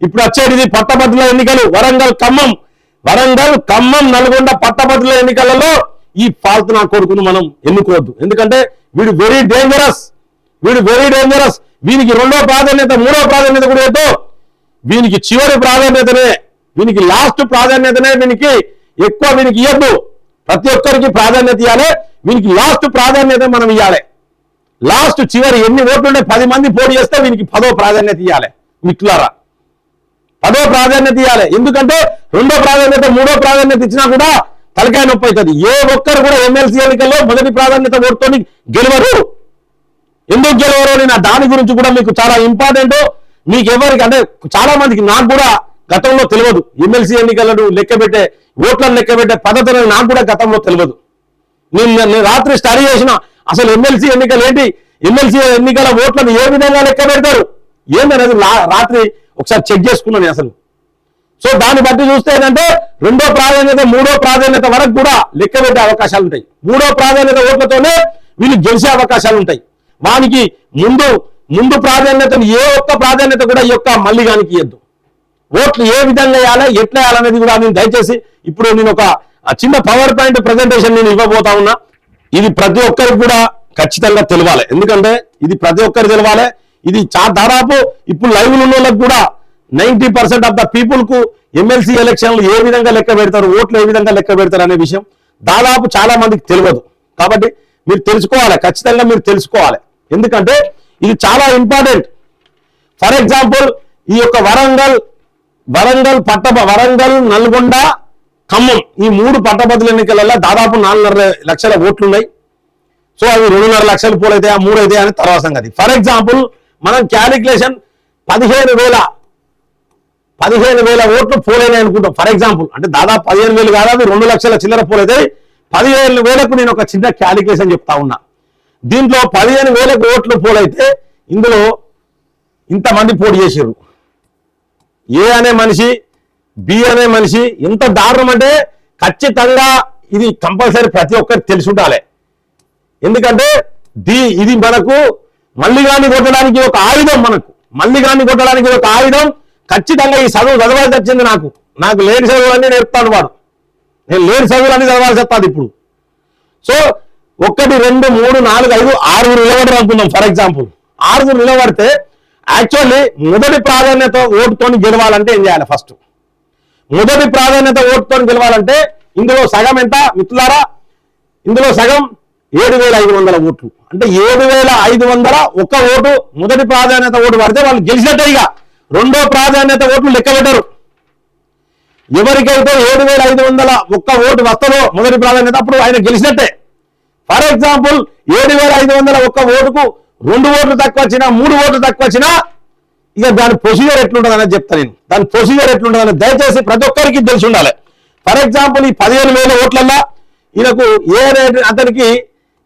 ఇప్పుడు వచ్చేటిది పట్టభద్రుల ఎన్నికలు. వరంగల్ ఖమ్మం. వరంగల్ ఖమ్మం నల్గొండ పట్టభద్రుల ఎన్నికలలో ఈ ఫాల్తు నా కొడుకును మనం ఎన్నుకోవద్దు. ఎందుకంటే వీడు వెరీ డేంజరస్ వీడు వెరీ డేంజరస్ వీనికి రెండో ప్రాధాన్యత మూడో ప్రాధాన్యత కూడా ఏదో. వీనికి చివరి ప్రాధాన్యతనే. వీనికి లాస్ట్ ప్రాధాన్యతనే వీనికి ఎక్కువ వీనికి ఇవ్వద్దు ప్రతి ఒక్కరికి ప్రాధాన్యత ఇవ్వాలి వీనికి లాస్ట్ ప్రాధాన్యత మనం ఇవ్వాలి లాస్ట్ చివరి ఎన్ని ఓట్లుంటే పది మంది పోటీ చేస్తే వీనికి పదో ప్రాధాన్యత ఇవ్వాలి మిట్లారా పదో ప్రాధాన్యత ఇవ్వాలి ఎందుకంటే రెండో ప్రాధాన్యత మూడో ప్రాధాన్యత ఇచ్చినా కూడా తలకాయ నొప్పి అవుతుంది. ఏ ఒక్కరు కూడా ఎమ్మెల్సీ ఎన్నికల్లో మొదటి ప్రాధాన్యత ఓటుతో గెలవరు. ఎందుకు గెలవరు నేను దాని గురించి కూడా మీకు చాలా ఇంపార్టెంట్ మీకు ఎవరికి అంటే చాలా మందికి నాకు కూడా గతంలో తెలియదు. ఎమ్మెల్సీ ఎన్నికలను లెక్క పెట్టే ఓట్లను లెక్క పెట్టే పద్ధతులను నాకు కూడా గతంలో తెలియదు. నేను నేను రాత్రి స్టడీ చేసిన అసలు ఎమ్మెల్సీ ఎన్నికలు ఏంటి? ఎమ్మెల్సీ ఎన్నికల ఓట్లను ఏ విధంగా లెక్క పెడతారు? ఏందనేది రాత్రి ఒకసారి చెక్ చేసుకున్నాను అసలు. సో దాన్ని బట్టి చూస్తే ఏంటంటే రెండో ప్రాధాన్యత మూడో ప్రాధాన్యత వరకు కూడా లెక్క పెట్టే అవకాశాలు ఉంటాయి. మూడో ప్రాధాన్యత ఓట్లతోనే వీళ్ళు గెలిచే అవకాశాలు ఉంటాయి. వానికి ముందు ముందు ప్రాధాన్యతను ఏ ఒక్క ప్రాధాన్యత కూడా ఈ యొక్క మల్లిగానికి ఇవ్వద్దు ఓట్లు ఏ విధంగా వేయాలా ఎట్లా వేయాలనేది కూడా నేను దయచేసి ఇప్పుడు నేను ఒక చిన్న పవర్ పాయింట్ ప్రజెంటేషన్ నేను ఇవ్వబోతా ఉన్నా. ఇది ప్రతి ఒక్కరికి కూడా ఖచ్చితంగా తెలవాలి. ఎందుకంటే ఇది ప్రతి ఒక్కరు తెలవాలి. ఇది చా దాదాపు ఇప్పుడు లైవ్ ఉన్న వాళ్ళకి కూడా నైన్టీ పర్సెంట్ ఆఫ్ ద పీపుల్కు ఎమ్మెల్సీ ఎలక్షన్లు ఏ విధంగా లెక్క పెడతారు ఓట్లు ఏ విధంగా లెక్క పెడతారు అనే విషయం దాదాపు చాలా మందికి తెలియదు. కాబట్టి మీరు తెలుసుకోవాలి ఖచ్చితంగా మీరు తెలుసుకోవాలి. ఎందుకంటే ఇది చాలా ఇంపార్టెంట్. ఫర్ ఎగ్జాంపుల్ ఈ యొక్క వరంగల్ వరంగల్ పట్ట వరంగల్ నల్గొండ ఖమ్మం ఈ మూడు పట్టభద్రుల ఎన్నికలలో దాదాపు నాలుగున్నర లక్షల ఓట్లున్నాయి. సో అవి రెండున్నర లక్షలు పోలైతే ఆ మూడు అయితే అని తర్వాత సంగతి. ఫర్ ఎగ్జాంపుల్ మనం క్యాలిక్యులేషన్ పదిహేను వేల పదిహేను వేల ఓట్లు పోలేని అనుకుంటాం. ఫర్ ఎగ్జాంపుల్ అంటే దాదాపు పదిహేను వేలు కాదు రెండు లక్షల చిల్లర పోలైతే పదిహేను వేలకు నేను ఒక చిన్న క్యాలిక్యులేషన్ చెప్తా ఉన్నా. దీంట్లో పదిహేను వేలకు ఓట్లు పోలైతే ఇందులో ఇంతమంది పోటీ చేసారు ఏ అనే మనిషి బి అనే మనిషి ఎంత దారుణం అంటే ఖచ్చితంగా ఇది కంపల్సరీ ప్రతి ఒక్కరికి తెలిసి ఉండాలి. ఎందుకంటే ది ఇది మనకు మల్లిగాన్ని కొట్టడానికి ఒక ఆయుధం మనకు. మల్లిగాన్ని కొట్టడానికి ఒక ఆయుధం. ఖచ్చితంగా ఈ చదువు చదవాల్సి వచ్చింది నాకు. నాకు లేని చదువులన్నీ నేర్పుతాడు వాడు. నేను లేని చదువులన్నీ చదవాల్సి వస్తుంది ఇప్పుడు. సో ఒకటి రెండు మూడు నాలుగు ఐదు ఆరుగురు నిలబడరు అనుకుందాం ఫర్ ఎగ్జాంపుల్. ఆరుగురు నిలబడితే యాక్చువల్లీ మొదటి ప్రాధాన్యత ఓటుతో గెలవాలంటే ఏం చేయాలి ఫస్ట్? మొదటి ప్రాధాన్యత ఓటుతో గెలవాలంటే ఇందులో సగం ఎంత? మిత్రులారా ఇందులో సగం ఏడు వేల ఐదు వందల ఓట్లు. అంటే ఏడు వేల ఐదు వందల ఒక్క ఓటు మొదటి ప్రాధాన్యత ఓటు పడితే వాళ్ళు గెలిచినట్టే ఇక. రెండో ప్రాధాన్యత ఓట్లు లెక్క పెట్టరు. ఎవరికైతే ఏడు వేల ఐదు వందల ఒక్క ఓటు వస్తుందో మొదటి ప్రాధాన్యత అప్పుడు ఆయన గెలిచినట్టే. ఫర్ ఎగ్జాంపుల్ ఏడు వేల ఐదు వందల ఒక్క ఓటుకు రెండు ఓట్లు తక్కువ వచ్చినా మూడు ఓట్లు తక్కువ వచ్చినా ఇక దాని ప్రొసీజర్ ఎట్లుంటుందని చెప్తాను నేను. దాని ప్రొసీజర్ ఎట్లుంటుందని దయచేసి ప్రతి ఒక్కరికి తెలిసి ఉండాలి. ఫర్ ఎగ్జాంపుల్ ఈ పదిహేను వేల ఓట్లల్లో ఈయనకు ఏ రేటు అతనికి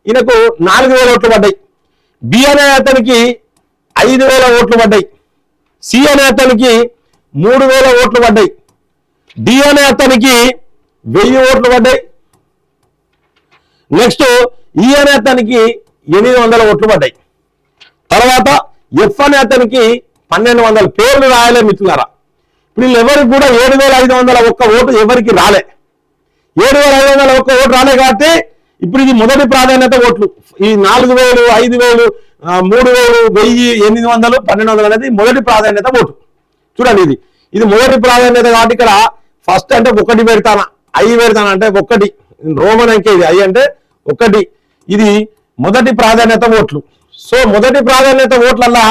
ఈయనకు నాలుగు వేల ఓట్లు పడ్డాయి. బి అనే అతనికి ఐదు వేల ఓట్లు పడ్డాయి. సి అనే అతనికి మూడు వేల ఓట్లు పడ్డాయి. డి అనే అతనికి వెయ్యి ఓట్లు పడ్డాయి. నెక్స్ట్ ఈ అనే అతనికి ఎనిమిది వందల ఓట్లు పడ్డాయి. తర్వాత ఎఫ్ అనే అతనికి పన్నెండు వందల పేర్లు రాయలే మిత్రులారా. ఇప్పుడు వీళ్ళెవరికి కూడా ఏడు వేల ఐదు వందల ఒక్క ఓటు ఎవరికి రాలే. ఏడు వేల ఐదు వందల ఒక్క ఓటు రాలే కాబట్టి ఇప్పుడు ఇది మొదటి ప్రాధాన్యత ఓట్లు. ఈ నాలుగు వేలు ఐదు వేలు మూడు వేలు వెయ్యి ఎనిమిది వందలు పన్నెండు వందలు అనేది మొదటి ప్రాధాన్యత ఓటు. చూడండి ఇది. ఇది మొదటి ప్రాధాన్యత కాబట్టి ఇక్కడ ఫస్ట్ అంటే ఒకటి పెడతానా. ఐ పెడతానా అంటే ఒకటి. రోమన్ అంకే ఇది. ఐ అంటే ఒకటి. ఇది మొదటి ప్రాధాన్యత ఓట్లు. సో మొదటి ప్రాధాన్యత ఓట్లల్లా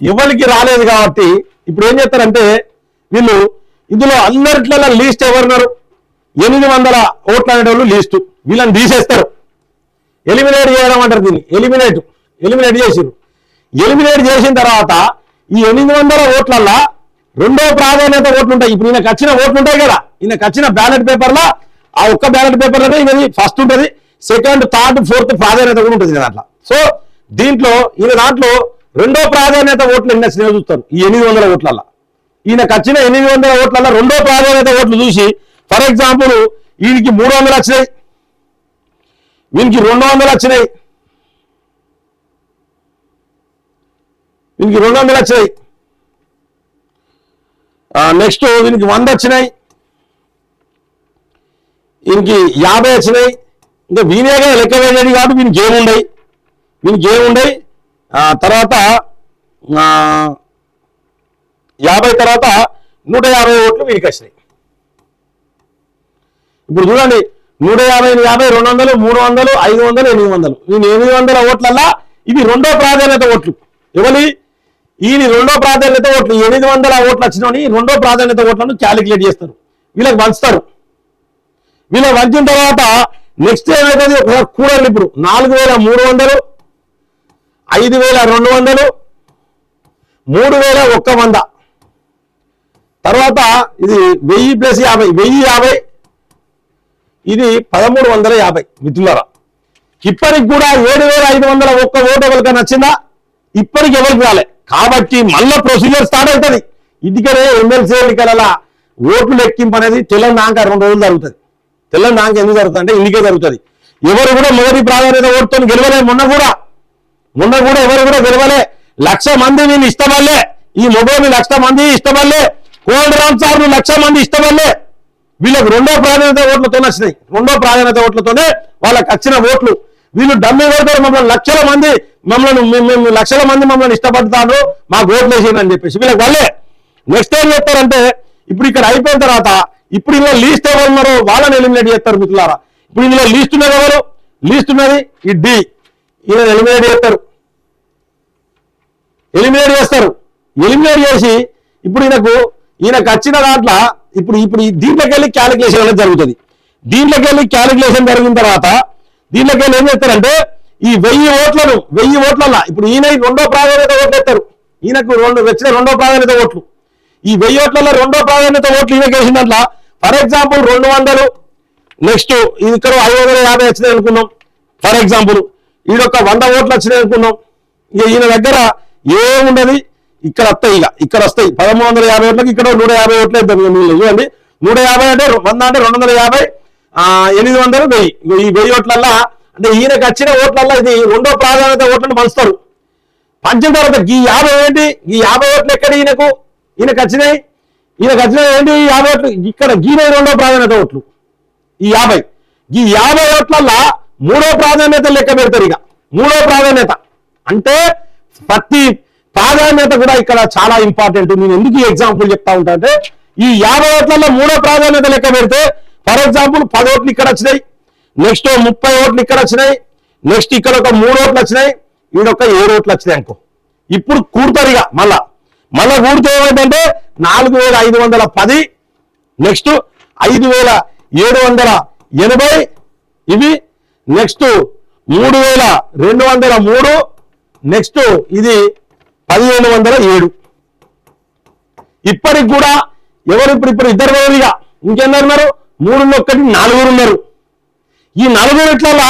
ఎవరికి రాలేదు కాబట్టి ఇప్పుడు ఏం చేస్తారంటే వీళ్ళు ఇందులో అందరిట్లలో లీస్ట్ ఎవరున్నారు? ఎనిమిది వందల ఓట్లు అనేటోళ్ళు లీస్టు. వీళ్ళని తీసేస్తారు. ఎలిమినేట్ చేయడం అంటారు దీన్ని. ఎలిమినేట్ ఎలిమినేట్ చేసిరు ఎలిమినేట్ చేసిన తర్వాత ఈ ఎనిమిది వందల ఓట్లల్లో రెండో ప్రాధాన్యత ఓట్లు ఉంటాయి. ఇప్పుడు ఈయనకు వచ్చిన ఓట్లు ఉంటాయి కదా. ఈయనకు వచ్చిన బ్యాలెట్ పేపర్లో ఆ ఒక్క బ్యాలెట్ పేపర్లోనే ఇవన్నీ ఫస్ట్ ఉంటుంది. సెకండ్ థర్డ్ ఫోర్త్ ప్రాధాన్యత కూడా ఉంటుంది దాంట్లో. సో దీంట్లో ఈయన దాంట్లో రెండో ప్రాధాన్యత ఓట్లు ఎన్ని వచ్చినాయో చూస్తారు. ఈ ఎనిమిది వందల ఓట్లల్లో. ఈయనకు వచ్చిన ఎనిమిది వందల ఓట్లలో రెండో ప్రాధాన్యత ఓట్లు చూసి ఫర్ ఎగ్జాంపుల్ వీడికి మూడు వందలు వచ్చినాయి. వీనికి రెండు వందలు వచ్చినాయి. వీనికి రెండు వందలు వచ్చినాయి. నెక్స్ట్ దీనికి వంద వచ్చినాయి. దీనికి యాభై వచ్చినాయి. ఇంకా వీనేగా లెక్క వేయలేదు కాబట్టి వీనికి ఏముండయి వీనికి ఏముండయి తర్వాత యాభై తర్వాత నూట యాభై ఓట్లు వీనికి వచ్చినాయి. ఇప్పుడు చూడండి నూట యాభై యాభై రెండు వందలు మూడు వందలు ఐదు వందలు ఎనిమిది వందలు. ఈ ఎనిమిది వందల ఓట్లల్లా ఇవి రెండో ప్రాధాన్యత ఓట్లు. ఎవరి? ఈయన రెండో ప్రాధాన్యత ఓట్లు. ఎనిమిది వందల ఓట్లు వచ్చినని రెండో ప్రాధాన్యత ఓట్లను క్యాలిక్యులేట్ చేస్తారు. వీళ్ళకి పంచుతారు. వీళ్ళకి పంచిన తర్వాత నెక్స్ట్ ఏమవుతుంది ఒకసారి కూడండి ఇప్పుడు. నాలుగు వేల మూడు వందలు ఐదు వేల రెండు వందలు మూడు వేల ఒక్క వంద. తర్వాత ఇది వెయ్యి ప్లస్ యాభై వెయ్యి యాభై. ఇది పదమూడు వందల యాభై మిత్రులరా. ఇప్పటికి కూడా ఏడు వేల ఐదు వందల ఒక్క ఓటు ఎవరికి నచ్చిందా? ఇప్పటికి ఎవరికి రాలే. కాబట్టి మళ్ళీ ప్రొసీజర్ స్టార్ట్ అవుతుంది. ఇదికనే ఎమ్మెల్సీ ఎన్నికల ఓట్లు లెక్కింపు అనేది తెలంగాణ రెండు రోజులు జరుగుతుంది. తెలంగాణ ఎందుకు జరుగుతుంది అంటే ఇందుకే జరుగుతుంది. ఎవరు కూడా మొదటి ప్రాధాన్యత ఓటుతో గెలవలే మొన్న కూడా. మొన్న కూడా ఎవరు కూడా గెలవలే. లక్ష మంది నేను ఇష్టపడలే. ఈ మొబైల్ లక్ష మంది ఇష్టపడలే. కోల్డ్ రామ్ సార్ లక్ష మంది ఇష్టపడలే. వీళ్ళకు రెండో ప్రాధాన్యత ఓట్లతో వచ్చినాయి. రెండో ప్రాధాన్యత ఓట్లతోనే వాళ్ళకి వచ్చిన ఓట్లు. వీళ్ళు డమ్మి కొడతారు మమ్మల్ని లక్షల మంది మమ్మల్ని మేము- లక్షల మంది మమ్మల్ని ఇష్టపడతారు మాకు ఓట్లు వేసేయండి అని చెప్పేసి వీళ్ళకి వాళ్ళే. నెక్స్ట్ ఏం చెప్తారంటే ఇప్పుడు ఇక్కడ అయిపోయిన తర్వాత ఇప్పుడు ఇందులో లీస్ట్ ఎవరు ఉన్నారో వాళ్ళని ఎలిమినేట్ చేస్తారు మిత్రులారా. ఇప్పుడు ఇందులో లీస్ట్ ఉన్నది ఎవరు? లీస్ట్ ఉన్నది ఈ డి ఈయన ఎలిమినేట్ చేస్తారు. ఎలిమినేట్ చేస్తారు. ఎలిమినేట్ చేసి ఇప్పుడు ఈయనకు ఈయనకు వచ్చిన దాంట్లో ఇప్పుడు ఇప్పుడు ఈ దీంట్లోకి వెళ్ళి క్యాలిక్యులేషన్ అనేది జరుగుతుంది. దీంట్లోకి వెళ్ళి క్యాలిక్యులేషన్ జరిగిన తర్వాత దీంట్లోకి వెళ్ళి ఏం చేస్తారంటే ఈ వెయ్యి ఓట్లను వెయ్యి ఓట్లలో ఇప్పుడు ఈయన రెండో ప్రాధాన్యత ఓట్లు ఎత్తారు ఈయనకు రెండు వచ్చిన రెండో ప్రాధాన్యత ఓట్లు. ఈ వెయ్యి ఓట్లలో రెండో ప్రాధాన్యత ఓట్లు ఈయనకి వేసిన దాంట్లో ఫర్ ఎగ్జాంపుల్ రెండు వందలు నెక్స్ట్ ఇక్కడ ఐదు వందల యాభై వచ్చినాయి అనుకున్నాం ఫర్ ఎగ్జాంపుల్ ఈడొక వంద ఓట్లు వచ్చినాయి అనుకున్నాం ఇక ఈయన దగ్గర ఏముండదు? ఇక్కడ వస్తాయి ఇక. ఇక్కడ వస్తాయి. పదమూడు వందల యాభై ఓట్లకి ఇక్కడ నూట యాభై ఓట్లు అయితే ఇక చూడండి. నూట యాభై అంటే వంద అంటే రెండు వందల యాభై ఎనిమిది వందలు వెయ్యి. ఈ వెయ్యి ఓట్లల్లా అంటే ఈయనకి వచ్చిన ఓట్లల్లా ఇది రెండో ప్రాధాన్యత ఓట్లను పంచుతారు. పంచిన తర్వాత ఈ యాభై ఏంటి? ఈ యాభై ఓట్లు ఎక్కడ ఈయనకు? ఈయనకు వచ్చినాయి. ఈయనకు వచ్చినాయి ఏంటి? ఈ యాభై ఓట్లు? ఇక్కడ గీనే రెండో ప్రాధాన్యత ఓట్లు. ఈ యాభై. ఈ యాభై ఓట్లల్లా మూడో ప్రాధాన్యత లెక్క పెడతారు ఇక. మూడో ప్రాధాన్యత. అంటే ప్రతి ప్రాధాన్యత కూడా ఇక్కడ చాలా ఇంపార్టెంట్ నేను ఎందుకు ఈ ఎగ్జాంపుల్ చెప్తా ఉంటా అంటే ఈ యాభై ఓట్లలో మూడో ప్రాధాన్యత లెక్క పెడితే ఫర్ ఎగ్జాంపుల్ పది ఓట్లు ఇక్కడ వచ్చినాయి నెక్స్ట్ ముప్పై ఓట్లు ఇక్కడ వచ్చినాయి నెక్స్ట్ ఇక్కడ ఒక మూడు ఓట్లు వచ్చినాయి ఈడొక ఏడు ఓట్లు వచ్చినాయి అనుకో. ఇప్పుడు కూడతారు ఇక మళ్ళా. మళ్ళా కూడితే ఏమైందంటే నాలుగు వేల ఐదు వందల పది నెక్స్ట్ ఐదు వేల ఏడు వందల ఎనభై ఇవి నెక్స్ట్ మూడు వేల రెండు వందల మూడు నెక్స్ట్ ఇది పదిహేను వందల ఏడు. ఇప్పటికి కూడా ఎవరు ఇప్పుడు ఇప్పుడు ఇద్దరు వేరుగా ఇంకెందరు ఉన్నారు? మూడు ఒక్కటి నలుగురు ఉన్నారు. ఈ నలుగురు ఇట్లా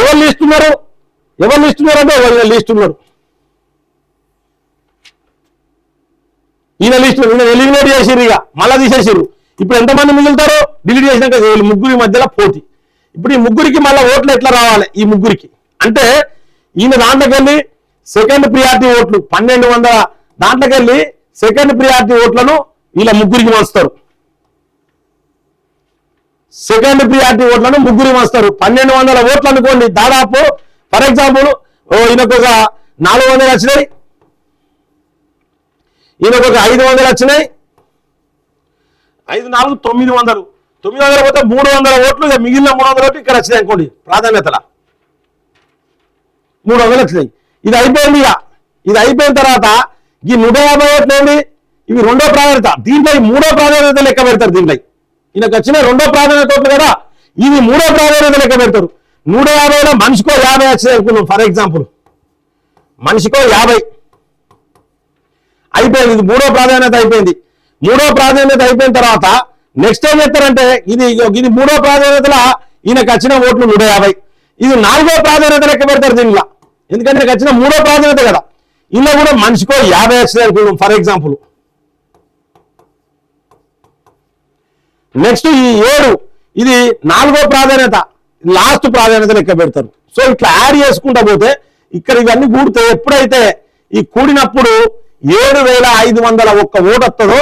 ఎవరు ఇస్తున్నారు ఎవరు ఇస్తున్నారు అంటే ఎవరు ఇస్తున్నారు ఈయన లిస్ట్ ఈయన ఎలిమినేట్ చేసిర్రు ఇక. మళ్ళా తీసేసిర్రు. ఇప్పుడు ఎంతమంది మిగులుతారో? డిలీట్ చేసినాక వీళ్ళు ముగ్గురి మధ్యలో పోటీ. ఇప్పుడు ఈ ముగ్గురికి మళ్ళీ ఓట్లు ఎట్లా రావాలి? ఈ ముగ్గురికి. అంటే ఈయన దాంట్లోకి వెళ్ళి సెకండ్ ప్రియారిటీ ఓట్లు పన్నెండు వందల దాంట్లోకెళ్ళి సెకండ్ ప్రియారిటీ ఓట్లను వీళ్ళ ముగ్గురికి వస్తారు సెకండ్ ప్రియారిటీ ఓట్లను ముగ్గురు వస్తారు పన్నెండు వందల ఓట్లు అనుకోండి దాదాపు ఫర్ ఎగ్జాంపుల్ ఓ ఈయనకు ఒక నాలుగు వందలు వచ్చినాయి. ఈయనకు ఒక ఐదు వందలు వచ్చినాయి. ఐదు నాలుగు తొమ్మిది వందలు. తొమ్మిది వందల పోతే మూడు వందల ఓట్లు మిగిలిన మూడు వందల ఓట్లు ఇక్కడ వచ్చినాయి అనుకోండి ప్రాధాన్యతల. మూడు వందలు వచ్చినాయి. ఇది అయిపోయింది ఇక. ఇది అయిపోయిన తర్వాత ఈ నూట యాభై ఓట్లు ఏంటి ఇవి రెండో ప్రాధాన్యత. దీంట్లో మూడో ప్రాధాన్యత లెక్క పెడతారు దీంట్లో. ఈయనకు వచ్చిన రెండో ప్రాధాన్యత ఓట్లు కదా. ఇవి మూడో ప్రాధాన్యత లెక్క పెడతారు. నూట యాభైలో మనిషికో యాభై వచ్చింది అనుకున్నాం ఫర్ ఎగ్జాంపుల్. మనిషికో యాభై. అయిపోయింది ఇది మూడో ప్రాధాన్యత అయిపోయింది. మూడో ప్రాధాన్యత అయిపోయిన తర్వాత నెక్స్ట్ ఏం చెప్తారంటే ఇది ఇది మూడో ప్రాధాన్యతలో ఈయనకు వచ్చిన ఓట్లు నూట యాభై. ఇది నాలుగో ప్రాధాన్యత లెక్క పెడతారు దీనిలో ఎందుకంటే నాకు వచ్చిన మూడో ప్రాధాన్యత కదా. ఇలా కూడా మనిషికో యాభై వచ్చినాయి అనుకున్నాం ఫర్ ఎగ్జాంపుల్ నెక్స్ట్ ఈ ఏడు ఇది నాలుగో ప్రాధాన్యత. లాస్ట్ ప్రాధాన్యత లెక్క పెడతారు. సో ఇట్లా యాడ్ చేసుకుంటా పోతే ఇక్కడ ఇవన్నీ కూడితే ఎప్పుడైతే ఈ కూడినప్పుడు ఏడు వేల ఐదు వందల ఒక్క ఓటు వస్తుందో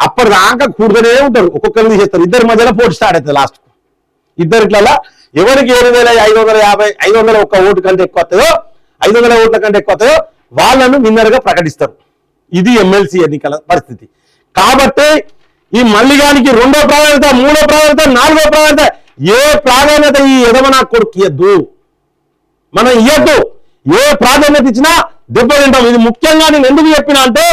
అప్పటిదాకా కూడుతూనే ఉంటారు. ఒక్కొక్కరిని చేస్తారు. ఇద్దరి మధ్యలో పోటీ స్టార్ట్ అవుతుంది లాస్ట్ ఇద్దరిట్లలో ఎవరికి ఏడు వేల ఐదు వందల యాభై ఐదు వందల ఒక్క ఓటు కంటే ఎక్కువ వస్తుందో ఐదు వందల ఓట్ల కంటే ఎక్కువ వాళ్ళను విన్నర్గా ప్రకటిస్తారు. ఇది ఎమ్మెల్సీ ఎన్నికల పరిస్థితి. కాబట్టి ఈ మల్లిగానికి రెండో ప్రాధాన్యత మూడో ప్రాధాన్యత నాలుగో ప్రాధాన్యత ఏ ప్రాధాన్యత ఈ ఎదవ కొడుకు ఇయ్యద్దు? మనం ఇవ్వద్దు ఏ ప్రాధాన్యత ఇచ్చినా దెబ్బతింటాం. ఇది ముఖ్యంగా నేను ఎందుకు చెప్పినా అంటే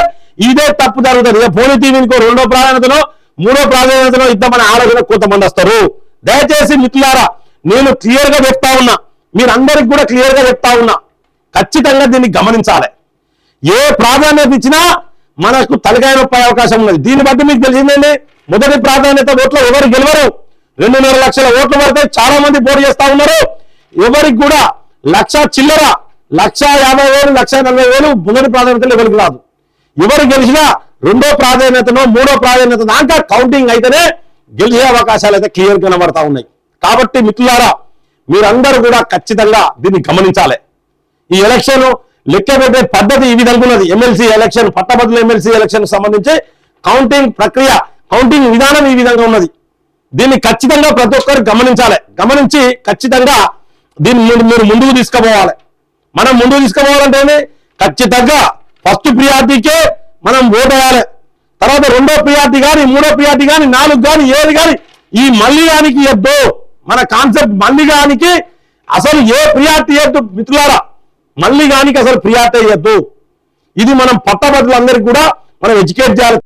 ఇదే తప్పు జరుగుతుంది. ఇక పోనీ టీవీనికో రెండో ప్రాధాన్యతలో మూడో ప్రాధాన్యతలో ఇద్దామని ఆలోచన కొంతమంది వస్తారు. దయచేసి మిత్రులారా నేను క్లియర్గా చెప్తా ఉన్నా. మీరందరికి కూడా క్లియర్గా చెప్తా ఉన్నా. ఖచ్చితంగా దీన్ని గమనించాలి. ఏ ప్రాధాన్యత ఇచ్చినా మనకు తలకాయ నొప్పే అవకాశం ఉన్నది. దీన్ని బట్టి మీకు తెలిసిందండి మొదటి ప్రాధాన్యత ఓట్లు ఎవరు గెలవరు? రెండున్నర లక్షల ఓట్లు పడితే చాలా మంది పోటీ చేస్తా ఉన్నారు. ఎవరికి కూడా లక్ష చిల్లర లక్ష యాభై వేలు లక్ష నలభై వేలు మొదటి ప్రాధాన్యతలు ఎవరికి రాదు. ఎవరు గెలిచినా రెండో ప్రాధాన్యతనో మూడో ప్రాధాన్యత దాకా కౌంటింగ్ అయితేనే గెలిచే అవకాశాలు అయితే క్లియర్ కనబడతా ఉన్నాయి. కాబట్టి మిత్రులారా మీరందరూ కూడా ఖచ్చితంగా దీన్ని గమనించాలి. ఈ ఎలక్షన్ లెక్క పెట్టే పద్ధతి ఈ విధంగా ఉన్నది. ఎమ్మెల్సీ ఎలక్షన్ పట్టభద్రుల ఎమ్మెల్సీ ఎలక్షన్ సంబంధించి కౌంటింగ్ ప్రక్రియ కౌంటింగ్ విధానం ఈ విధంగా ఉన్నది. దీన్ని ఖచ్చితంగా ప్రతి ఒక్కరు గమనించాలి. గమనించి ఖచ్చితంగా దీన్ని మీరు ముందుకు తీసుకుపోవాలి. మనం ముందుకు తీసుకుపోవాలంటే ఖచ్చితంగా ఫస్ట్ ప్రియారిటీకే మనం ఓటు వేయాలి. తర్వాత రెండో ప్రియారిటీ కానీ మూడో ప్రియారిటీ కానీ నాలుగు కానీ ఏది కానీ ఈ మల్లిగానికి ఎద్దు. మన కాన్సెప్ట్ మల్లిగానికి అసలు ఏ ప్రియారిటీ ఎద్దు? మిత్రులారా మల్లిగానికి అసలు ప్రియారిటీ ఇవ్వద్దు ఇది మనం పట్టభద్రులందరికీ కూడా మనం ఎడ్యుకేట్ చేయాలి.